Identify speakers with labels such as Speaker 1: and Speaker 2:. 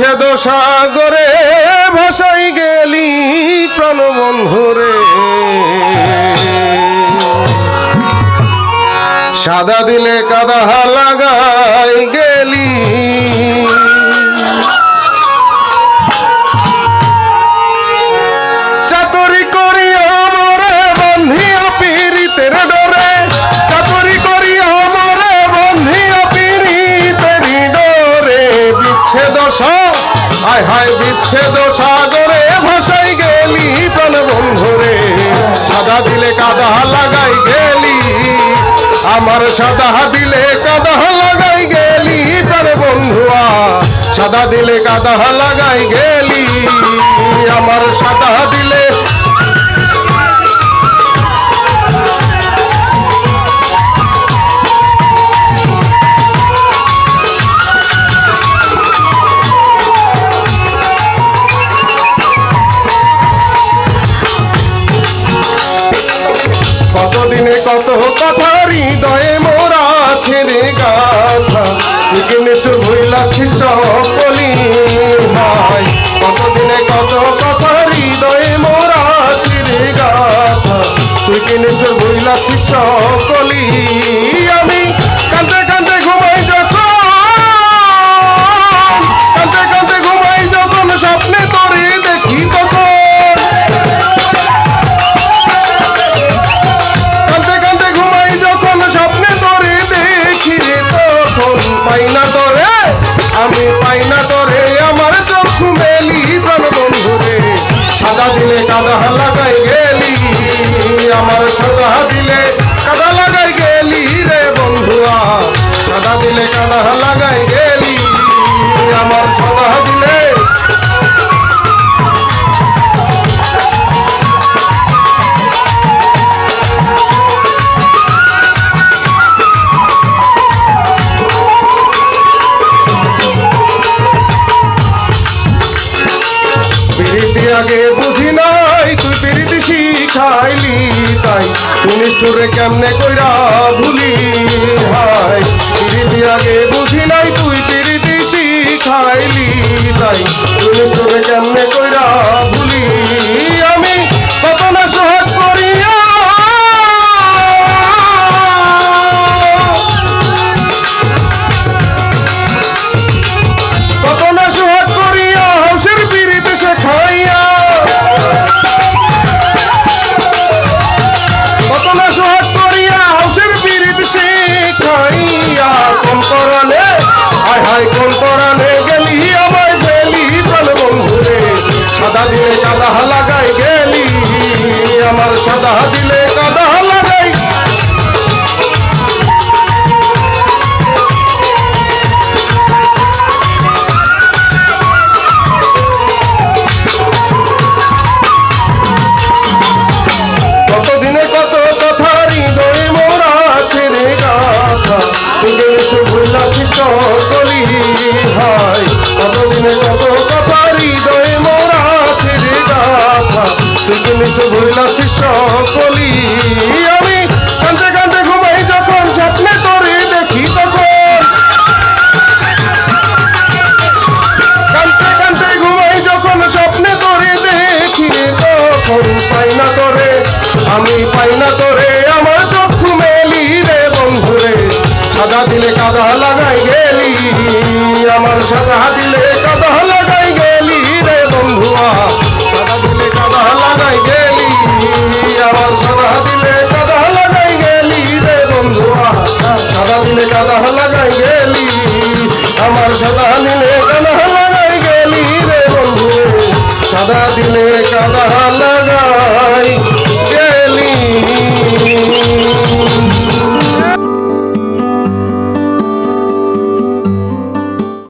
Speaker 1: বিচ্ছেদ সাগরে ভাসাই গেলি প্রাণবন্ধুরে। সাদা দিলে কাদা লাগাই গেলি। বিচ্ছেদ হায় হায় বিচ্ছেদ সাগরে, ভাসাই গেলি প্রাণ বন্ধুরে। সাদা দিলে কাদা লাগাই গেলি, আমার সাদা দিলে কাদা লাগাই গেলি প্রাণ বন্ধুয়া। সাদা দিলে কাদা লাগাই গেলি। কতদিনে কত কথা হৃদয়ে মোরা ছেড়ে গাথা। ভইলা খ্রিস্ট নিষ্ঠুরে কেমনে কইরা ভুলি হাই পিরিতি আগে বুঝি নাই তুই পিরিতি শিখাইলি তাই। নিষ্ঠুরে কেমনে কইরা দিলে কাদা লাগাই কতদিনে কত কথা হৃদয়ে মোরা ছেড়ে গাথা। তুই একটু ভুলাছিস কলি কতদিনে কত তুই তো নিষ্ঠ ভরিলা শিষ্য কলি কানহালা যাই গেলি আমার সাদা দিনে কানহালা যাই গেলি রে বন্ধু। সাদা দিনে কানহালা